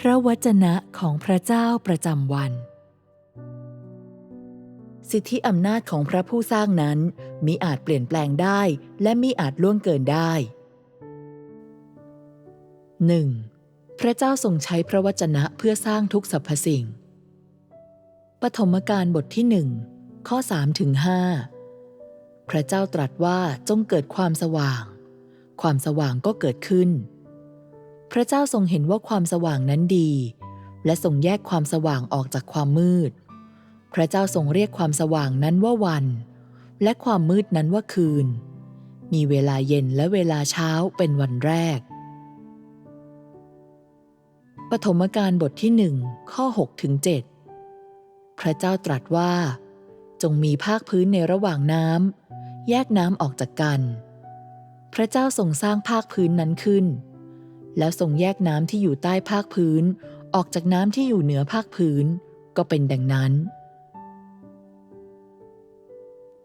พระวจนะของพระเจ้าประจำวัน สิทธิอำนาจของพระผู้สร้างนั้นมิอาจเปลี่ยนแปลงได้และมิอาจล่วงเกินได้ 1. พระเจ้าทรงใช้พระวจนะเพื่อสร้างทุกสรรพสิ่ง ปฐมกาลบทที่หนึ่งข้อ3ถึง5พระเจ้าตรัสว่าจงเกิดความสว่าง ความสว่างก็เกิดขึ้น พระเจ้าทรงเห็นว่าความสว่างนั้นดี และทรงแยกความสว่างออกจากความมืด พระเจ้าทรงเรียกความสว่างนั้นว่าวัน และความมืดนั้นว่าคืน มีเวลาเย็นและเวลาเช้าเป็นวันแรก ปฐมกาลบทที่หนึ่งข้อ6ถึง7พระเจ้าตรัสว่า จงมีภาคพื้นในระหว่างน้ำแยกน้ำออกจากกัน พระเจ้าทรงสร้างภาคพื้นนั้นขึ้น แล้วทรงแยกน้ำที่อยู่ใต้ภาคพื้น ออกจากน้ำที่อยู่เหนือภาคพื้น ก็เป็นดังนั้น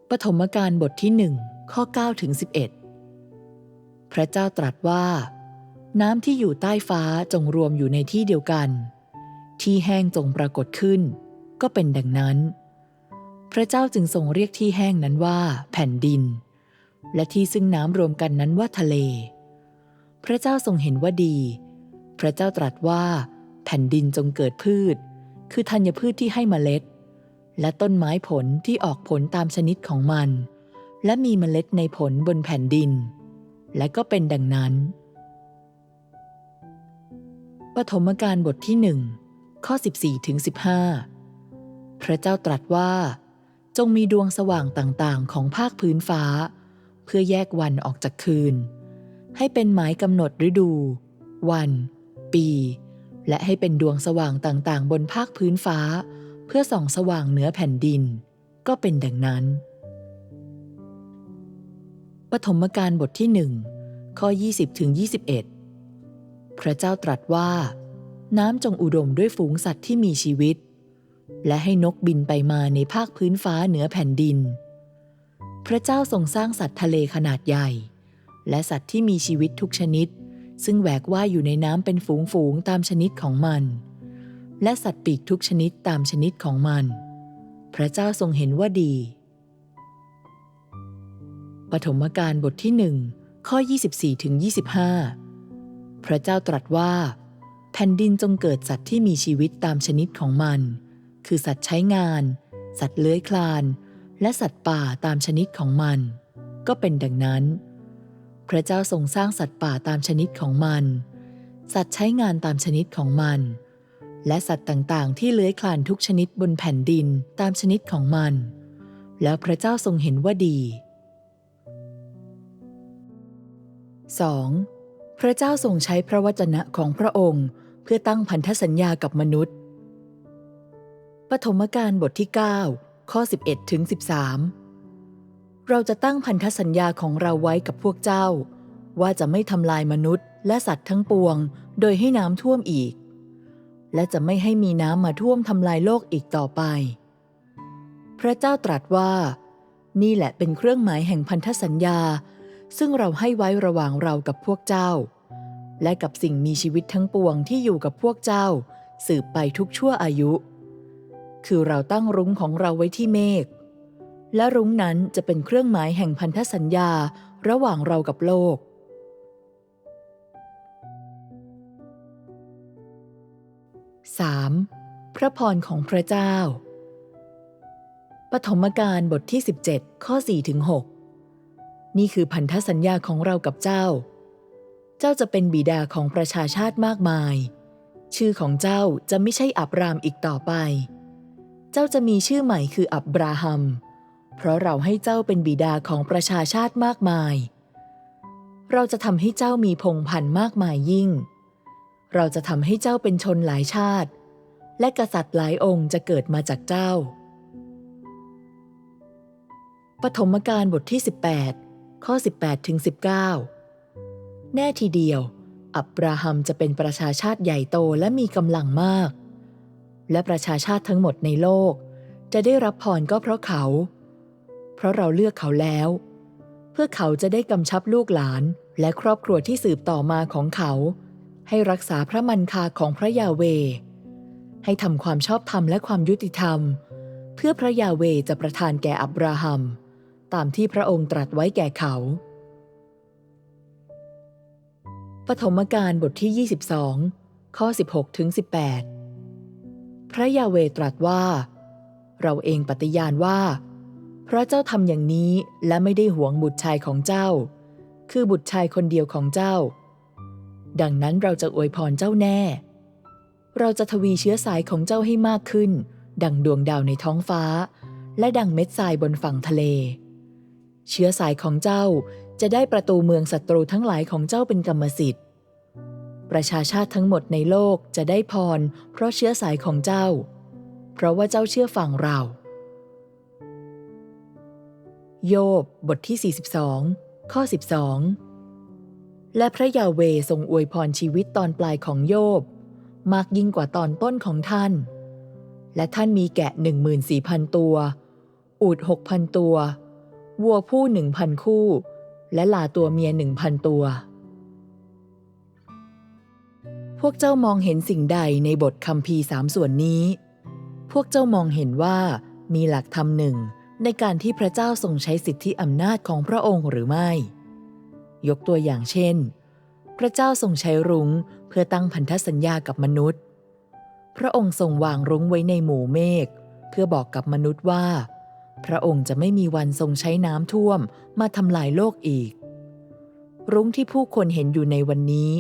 ปฐมกาลบทที่หนึ่งข้อ9ถึง11 พระเจ้าตรัสว่า น้ำที่อยู่ใต้ฟ้าจงรวมอยู่ในที่เดียวกัน ที่แห้งจงปรากฏขึ้น ก็เป็นดังนั้น พระเจ้าจึงทรงเรียกที่แห้งนั้นว่า แผ่นดิน และที่ซึ่งน้ำรวมกันนั้นว่าทะเล พระเจ้าทรงเห็นว่าดี พระเจ้าตรัสว่า แผ่นดินจงเกิดพืช คือธัญพืชที่ให้เมล็ด และต้นไม้ผลที่ออกผลตามชนิดของมัน และมีเมล็ดในผลบนแผ่นดิน และก็เป็นดังนั้นปฐมกาลบทที่หนึ่งข้อ 14ถึง15 พระเจ้าตรัสว่า จงมีดวงสว่างต่างๆ ของภาคพื้นฟ้า เพื่อแยกวันออกจากคืน ให้เป็นหมายกำหนดฤดู วัน ปี และให้เป็นดวงสว่างต่างๆ บนภาคพื้นฟ้า เพื่อส่องสว่างเหนือแผ่นดิน ก็เป็นดังนั้น ปฐมกาลบทที่หนึ่งข้อ 20ถึง21 พระเจ้าตรัสว่า น้ำจงอุดมด้วยฝูงสัตว์ที่มีชีวิต และให้นกบินไปมาในภาคพื้นฟ้าเหนือแผ่นดิน พระเจ้าทรงสร้างสัตว์ทะเลขนาดใหญ่ และสัตว์ที่มีชีวิตทุกชนิด ซึ่งแหวกว่ายอยู่ในน้ำเป็นฝูงๆตามชนิดของมัน และสัตว์ปีกทุกชนิดตามชนิดของมัน พระเจ้าทรงเห็นว่าดี ปฐมกาลบทที่หนึ่งข้อ 24ถึง25 พระเจ้าตรัสว่า แผ่นดินจงเกิดสัตว์ที่มีชีวิตตามชนิดของมัน คือสัตว์ใช้งาน สัตว์เลื้อยคลาน และสัตว์ป่าตามชนิดของมัน ก็เป็นดังนั้น พระเจ้าทรงสร้างสัตว์ป่าตามชนิดของมัน สัตว์ใช้งานตามชนิดของมัน และสัตว์ต่างๆ ที่เลื้อยคลานทุกชนิดบนแผ่นดินตามชนิดของมัน แล้วพระเจ้าทรงเห็นว่าดี 2. พระเจ้าทรงใช้พระวจนะของพระองค์เพื่อตั้งพันธสัญญากับมนุษย์ ปฐมกาลบทที่ 9 ข้อ 11ถึง13 เราจะตั้งพันธสัญญาของเราไว้กับพวกเจ้า ว่าจะไม่ทำลายมนุษย์ และสัตว์ทั้งปวง โดยให้น้ำท่วมอีก และจะไม่ให้มีน้ำมาท่วมทำลายโลกอีกต่อไป พระเจ้าตรัสว่า นี่แหละเป็นเครื่องหมายแห่งพันธสัญญา ซึ่งเราให้ไว้ระหว่างเรากับพวกเจ้า และกับสิ่งมีชีวิตทั้งปวงที่อยู่กับพวกเจ้า สืบไปทุกชั่วอายุ คือเราตั้งรุ้งของเราไว้ที่เมฆ และรุ้งนั้นจะเป็นเครื่องหมายแห่งพันธสัญญาระหว่างเรากับโลก 3. พระพรของพระเจ้า ปฐมกาลบทที่ 17 ข้อ4ถึง6นี่คือพันธสัญญาของเรากับเจ้า เจ้าจะเป็นบิดาของประชาชาติมากมาย ชื่อของเจ้าจะไม่ใช่อับรามอีกต่อไป เจ้าจะมีชื่อใหม่คืออับราฮัม เพราะเราให้เจ้าเป็นบิดาของประชาชาติมากมาย เราจะทำให้เจ้ามีพงพันธ์มากมายยิ่ง เราจะทำให้เจ้าเป็นชนหลายชาติ และกษัตริย์หลายองค์จะเกิดมาจากเจ้า ปฐมกาลบทที่ 18 ข้อ 18ถึง19 แน่ทีเดียว อับราฮัมจะเป็นประชาชาติใหญ่โตและมีกำลังมาก และประชาชาติทั้งหมดในโลก จะได้รับพรก็เพราะเขา เพราะเราเลือกเขาแล้ว เพื่อเขาจะได้กำชับลูกหลานและครอบครัวที่สืบต่อมาของเขา ให้รักษาพระมันคาของพระยาเว ให้ทำความชอบธรรมและความยุติธรรม เพื่อพระยาเวจะประทานแก่อับราฮัม ตามที่พระองค์ตรัสไว้แก่เขาปฐมกาลบทที่ 22 ข้อ 16ถึง18 พระยาเวตรัสว่า เราเองปฏิญาณว่า เพราะเจ้าทำอย่างนี้และไม่ได้หวงบุตรชายของเจ้า คือบุตรชายคนเดียวของเจ้า ดังนั้นเราจะอวยพรเจ้าแน่ เราจะทวีเชื้อสายของเจ้าให้มากขึ้น ดังดวงดาวในท้องฟ้า และดังเม็ดทรายบนฝั่งทะเล เชื้อสายของเจ้าจะได้ประตูเมืองศัตรูทั้งหลายของเจ้าเป็นกรรมสิทธิ์ ประชาชาติทั้งหมดในโลกจะได้พร เพราะเชื้อสายของเจ้า เพราะว่าเจ้าเชื่อฟังเรา โยบบทที่ 42 ข้อ 12 และพระยาเวทรงอวยพรชีวิตตอนปลายของโยบ มากยิ่งกว่าตอนต้นของท่าน และท่านมีแกะ 14,000 ตัว อูด 6,000 ตัว วัวผู้1,000คู่ และลาตัวเมีย1,000ตัว พวกเจ้ามองเห็นสิ่งใดในบทคัมภีร์สามส่วนนี้ พวกเจ้ามองเห็นว่ามีหลักธรรมหนึ่ง ในการที่พระเจ้าทรงใช้สิทธิอำนาจของพระองค์หรือไม่ ยกตัวอย่างเช่น พระเจ้าทรงใช้รุ้งเพื่อตั้งพันธสัญญากับมนุษย์ พระองค์ทรงวางรุ้งไว้ในหมู่เมฆเพื่อบอกกับมนุษย์ว่า พระองค์จะไม่มีวันทรงใช้น้ำท่วมมาทำลายโลกอีก รุ้งที่ผู้คนเห็นอยู่ในวันนี้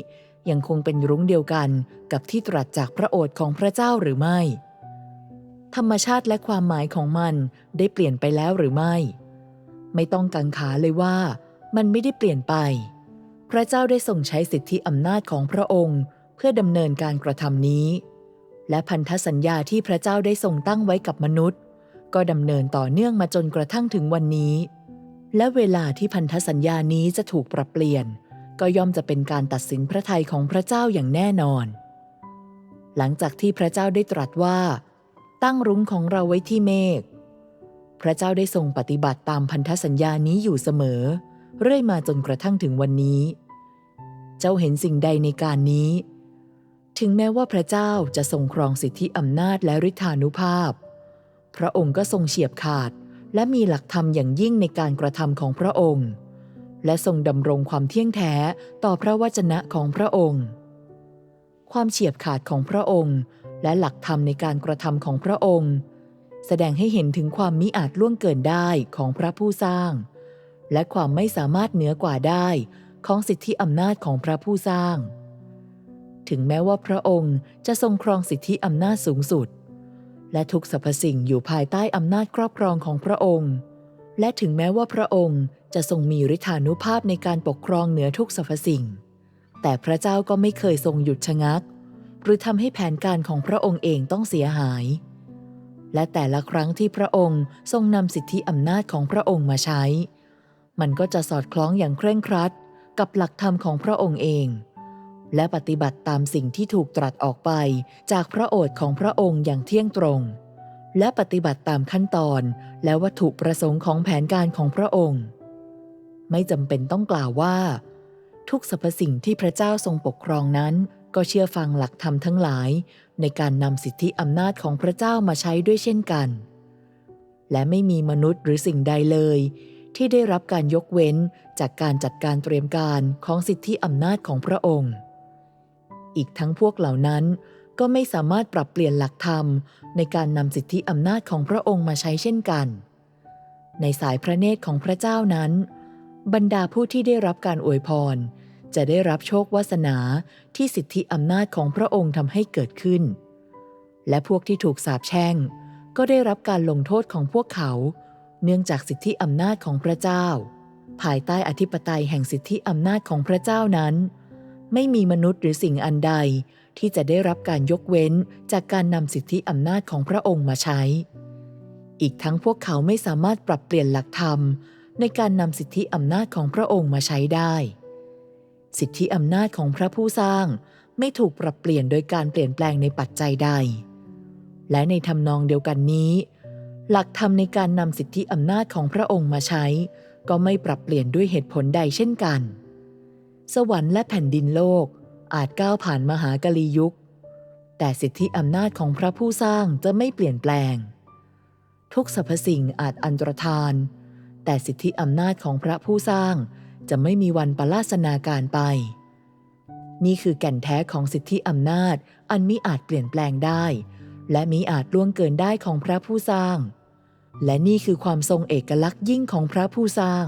ยังคงเป็นรุ้งเดียวกันกับที่ตรัสจากพระโอษฐ์ของพระเจ้าหรือไม่ ธรรมชาติและความหมายของมันได้เปลี่ยนไปแล้วหรือไม่ ไม่ต้องกังขาเลยว่า มันไม่ได้เปลี่ยนไป พระเจ้าได้ทรงใช้สิทธิอำนาจของพระองค์ เพื่อดำเนินการกระทำนี้ และพันธสัญญาที่พระเจ้าได้ทรงตั้งไว้กับมนุษย์ ก็ดำเนินต่อเนื่องมาจนกระทั่งถึงวันนี้ และเวลาที่พันธสัญญานี้จะถูกปรับเปลี่ยน ก็ย่อมจะเป็นการตัดสินพระทัยของพระเจ้าอย่างแน่นอน หลังจากที่พระเจ้าได้ตรัสว่า ตั้งรุ้งของเราไว้ที่เมฆ พระเจ้าได้ทรงปฏิบัติตามพันธสัญญานี้อยู่เสมอ เรื่อยมาจนกระทั่งถึงวันนี้ เจ้าเห็นสิ่งใดในการนี้ ถึงแม้ว่าพระเจ้าจะทรงครองสิทธิอำนาจและฤทธานุภาพ พระองค์ก็ทรงเฉียบขาดและมีหลักธรรมอย่างยิ่งในการกระทำของพระองค์ และทรงดำรงความเที่ยงแท้ต่อพระวจนะของพระองค์ ความเฉียบขาดของพระองค์ และหลักธรรมในการกระทำของพระองค์ แสดงให้เห็นถึงความมิอาจล่วงเกินได้ของพระผู้สร้าง และความไม่สามารถเหนือกว่าได้ของสิทธิอำนาจของพระผู้สร้าง ถึงแม้ว่าพระองค์จะทรงครองสิทธิอำนาจสูงสุด และทุกสรรพสิ่งอยู่ภายใต้อำนาจครอบครองของพระองค์ และถึงแม้ว่าพระองค์จะทรงมีฤทธานุภาพในการปกครองเหนือทุกสรรพสิ่ง แต่พระเจ้าก็ไม่เคยทรงหยุดชะงัก หรือทำให้แผนการของพระองค์เองต้องเสียหาย และแต่ละครั้งที่พระองค์ทรงนำสิทธิอำนาจของพระองค์มาใช้ มันก็จะสอดคล้องอย่างเคร่งครัดกับหลักธรรมของพระองค์เอง และปฏิบัติตามสิ่งที่ถูกตรัสออกไปจากพระโอษฐ์ของพระองค์อย่างเที่ยงตรง และปฏิบัติตามขั้นตอนและวัตถุประสงค์ของแผนการของพระองค์ ไม่จำเป็นต้องกล่าวว่า ทุกสรรพสิ่งที่พระเจ้าทรงปกครองนั้น ก็เชื่อฟังหลักธรรมทั้งหลาย ในการนำสิทธิอำนาจของพระเจ้ามาใช้ด้วยเช่นกัน และไม่มีมนุษย์หรือสิ่งใดเลย ที่ได้รับการยกเว้นจากการจัดการเตรียมการของสิทธิอำนาจของพระองค์ อีกทั้งพวกเหล่านั้นก็ไม่สามารถปรับเปลี่ยนหลักธรรม ในการนำสิทธิอำนาจของพระองค์มาใช้เช่นกัน ในสายพระเนตรของพระเจ้านั้น บรรดาผู้ที่ได้รับการอวยพร จะได้รับโชควาสนาที่สิทธิอำนาจของพระองค์ทำให้เกิดขึ้น และพวกที่ถูกสาปแช่ง ก็ได้รับการลงโทษของพวกเขา เนื่องจากสิทธิอำนาจของพระเจ้า ภายใต้อธิปไตยแห่งสิทธิอำนาจของพระเจ้านั้น ไม่มีมนุษย์หรือสิ่งอันใดที่จะได้รับการยกเว้นจากการนำสิทธิอำนาจของพระองค์มาใช้ อีกทั้งพวกเขาไม่สามารถปรับเปลี่ยนหลักธรรมในการนำสิทธิอำนาจของพระองค์มาใช้ได้ สิทธิอำนาจของพระผู้สร้างไม่ถูกปรับเปลี่ยนโดยการเปลี่ยนแปลงในปัจจัยใด และในทำนองเดียวกันนี้ หลักธรรมในการนำสิทธิอำนาจของพระองค์มาใช้ ก็ไม่ปรับเปลี่ยนด้วยเหตุผลใดเช่นกัน สวรรค์และแผ่นดินโลกอาจก้าวผ่านมหากลียุค แต่สิทธิอำนาจของพระผู้สร้างจะไม่เปลี่ยนแปลง ทุกสรรพสิ่งอาจอันตรธาน แต่สิทธิอำนาจของพระผู้สร้าง จะไม่มีวันปลาสนาการไป นี่คือแก่นแท้ของสิทธิอำนาจ อันมิอาจเปลี่ยนแปลงได้ และมิอาจล่วงเกินได้ของพระผู้สร้าง และนี่คือความทรงเอกลักษณ์ยิ่งของพระผู้สร้าง